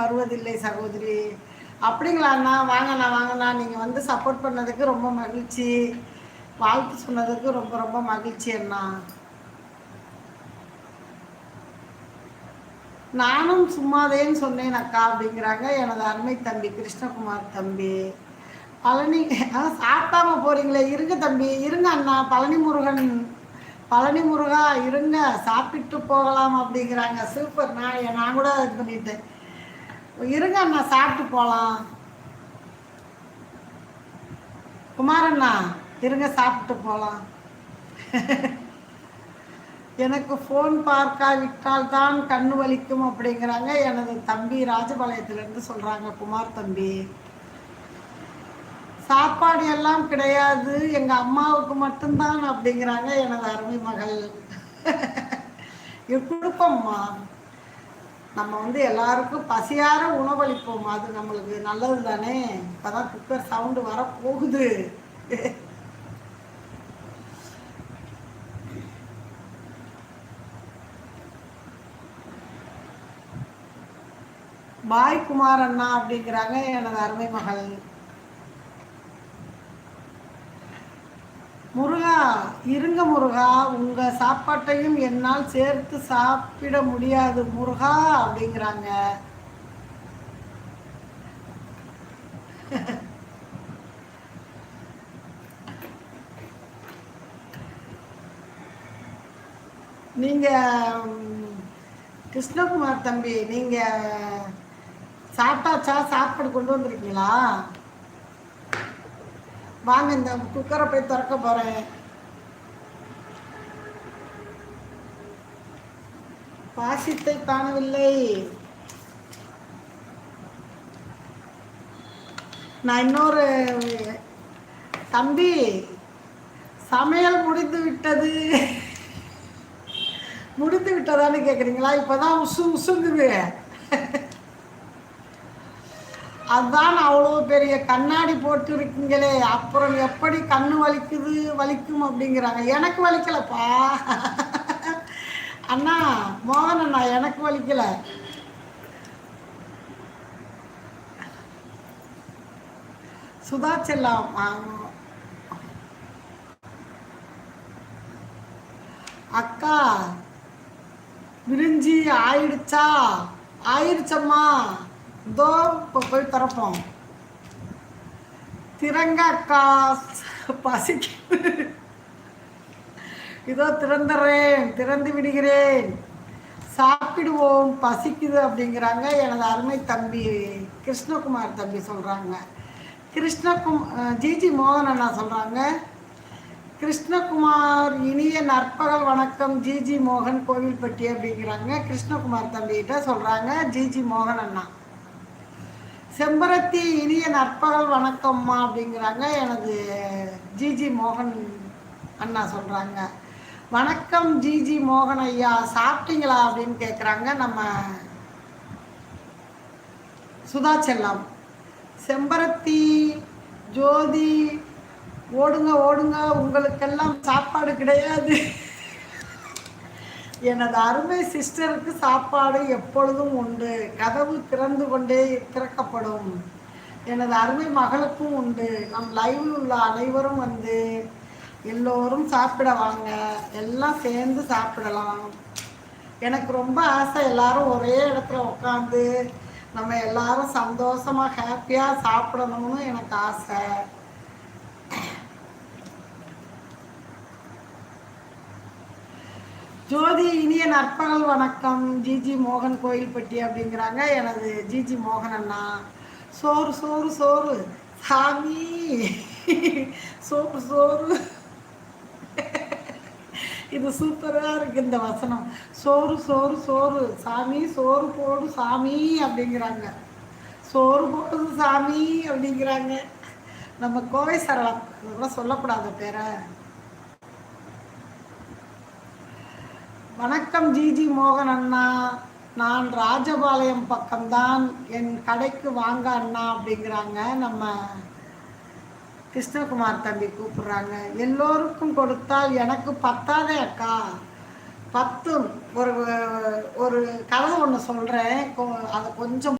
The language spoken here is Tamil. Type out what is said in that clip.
வருவதில்லை சகோதரி. அப்படிங்களா அண்ணா? வாங்கண்ணா வாங்கண்ணா நீங்கள் வந்து சப்போர்ட் பண்ணதுக்கு ரொம்ப மகிழ்ச்சி. வாழ்த்து சொன்னதுக்கு ரொம்ப ரொம்ப மகிழ்ச்சி அண்ணா. நானும் சும்மாதேன்னு சொன்னேன் அக்கா அப்படிங்கிறாங்க. எனது அருமை தம்பி கிருஷ்ணகுமார் தம்பி. பழனி ஆ போறீங்களே. இருங்க தம்பி இருங்க அண்ணா. பழனி முருகன் பழனி முருகா இருங்க. சாப்பிட்டு போகலாம் அப்படிங்கிறாங்க. சூப்பர். நான் நான் கூட இது பண்ணிட்டேன். இருங்க அண்ணா சாப்பிட்டு போகலாம் குமாரண்ணா இருங்க சாப்பிட்டு போகலாம் எனக்கு ஃபோன் பார்க்காவிட்டால் தான் கண்ணு வலிக்கும் அப்படிங்கிறாங்க. எனது தம்பி ராஜபாளையத்திலேருந்து சொல்கிறாங்க குமார் தம்பி. சாப்பாடு எல்லாம் கிடையாது. எங்கள் அம்மாவுக்கு மட்டும்தான் அப்படிங்கிறாங்க எனது அருமை மகள். கொடுப்போம்மா. நம்ம வந்து எல்லாருக்கும் பசியார உணவளிப்போம். அது நம்மளுக்கு நல்லது தானே? இப்போதான் குக்கர் சவுண்டு வர போகுது. பாய் குமார் அண்ணா அப்படிங்கிறாங்க. எனது அருமை மகள். முருகா இருங்க முருகா. உங்கள் சாப்பாட்டையும் என்னால் சேர்த்து சாப்பிட முடியாது முருகா அப்படிங்கிறாங்க. நீங்கள் கிருஷ்ணகுமார் தம்பி நீங்கள் சாப்பிட்டாச்சா சாப்பாடு கொண்டு வந்திருக்கீங்களா? வாங்க இந்த குக்கரை போய் திறக்க போறேன். பாசித்தை காணவில்லை. நான் இன்னொரு தம்பி சமையல் முடிந்து விட்டது. முடிந்து விட்டதான்னு கேட்குறீங்களா இப்பதான் உசு உசுங்குது. அதான் அவ்வளோ பெரிய கண்ணாடி போட்டிருக்கீங்களே அப்புறம் எப்படி கண்ணு வலிக்குது வலிக்கும் அப்படிங்கிறாங்க. எனக்கு வலிக்கலப்பா. அண்ணா மோகன் அண்ணா எனக்கு வலிக்கல. சுதா செல்லாம் அக்கா விரிஞ்சி ஆயிடுச்சா? ஆயிடுச்சம்மா. இதோ இப்போ போய் திறப்போம் திறங்க அக்கா பசிக்கு. இதோ திறந்துடுறேன் திறந்து விடுகிறேன். சாப்பிடுவோம் பசிக்குது அப்படிங்கிறாங்க. எனது அருமை தம்பி கிருஷ்ணகுமார் தம்பி சொல்கிறாங்க கிருஷ்ணகும் ஜிஜி மோகன் அண்ணா சொல்கிறாங்க கிருஷ்ணகுமார் இனிய நற்பகல் வணக்கம் ஜிஜி மோகன் கோவில்பட்டி அப்படிங்கிறாங்க. கிருஷ்ணகுமார் தம்பிகிட்ட சொல்கிறாங்க ஜிஜி மோகன் அண்ணா. செம்பருத்தி இனிய நற்பகல் வணக்கம்மா அப்படிங்கிறாங்க. எனது ஜிஜி மோகன் அண்ணா சொல்கிறாங்க வணக்கம் ஜிஜி மோகன் ஐயா சாப்பிட்டீங்களா அப்படின்னு கேட்குறாங்க நம்ம சுதா செல்லம். செம்பருத்தி ஜோதி ஓடுங்க ஓடுங்க. உங்களுக்கெல்லாம் சாப்பாடு கிடையாது. எனது அருமை சிஸ்டருக்கு சாப்பாடு எப்பொழுதும் உண்டு. கதவு திறந்து கொண்டே திறக்கப்படும். எனது அருமை மகளுக்கும் உண்டு. நம் லைவில் உள்ள அனைவரும் வந்து எல்லோரும் சாப்பிட வாங்க. எல்லாம் சேர்ந்து சாப்பிடலாம். எனக்கு ரொம்ப ஆசை. எல்லாரும் ஒரே இடத்துல உட்காந்து நம்ம எல்லாரும் சந்தோஷமாக ஹாப்பியாக சாப்பிடணும்னு எனக்கு ஆசை. ஜோதி இனிய நற்பகல் வணக்கம். ஜிஜி மோகன் கோயில்பட்டி அப்படிங்கிறாங்க. எனது ஜிஜி மோகன் அண்ணா. சோறு சோறு சோறு. சாமி. சோறு சோறு. இது சூப்பராக இருக்கு இந்த வசனம். சோறு சோறு சோறு. சாமி சோறு போடு சாமி அப்படிங்கிறாங்க. சோறு போடுது சாமி அப்படிங்கிறாங்க. நம்ம கோவை சரளம். இதெல்லாம் சொல்லக்கூடாது பேரை. வணக்கம் ஜிஜி மோகன் அண்ணா. நான் ராஜபாளையம் பக்கம்தான். என் கடைக்கு வாங்க அண்ணா அப்படிங்கிறாங்க. நம்ம கிருஷ்ணகுமார் தம்பி கூப்பிடுறாங்க. எல்லோருக்கும் கொடுத்தால் எனக்கு பத்தாதே அக்கா. பத்தும் ஒரு ஒரு கதை ஒன்று சொல்கிறேன் அதை கொஞ்சம்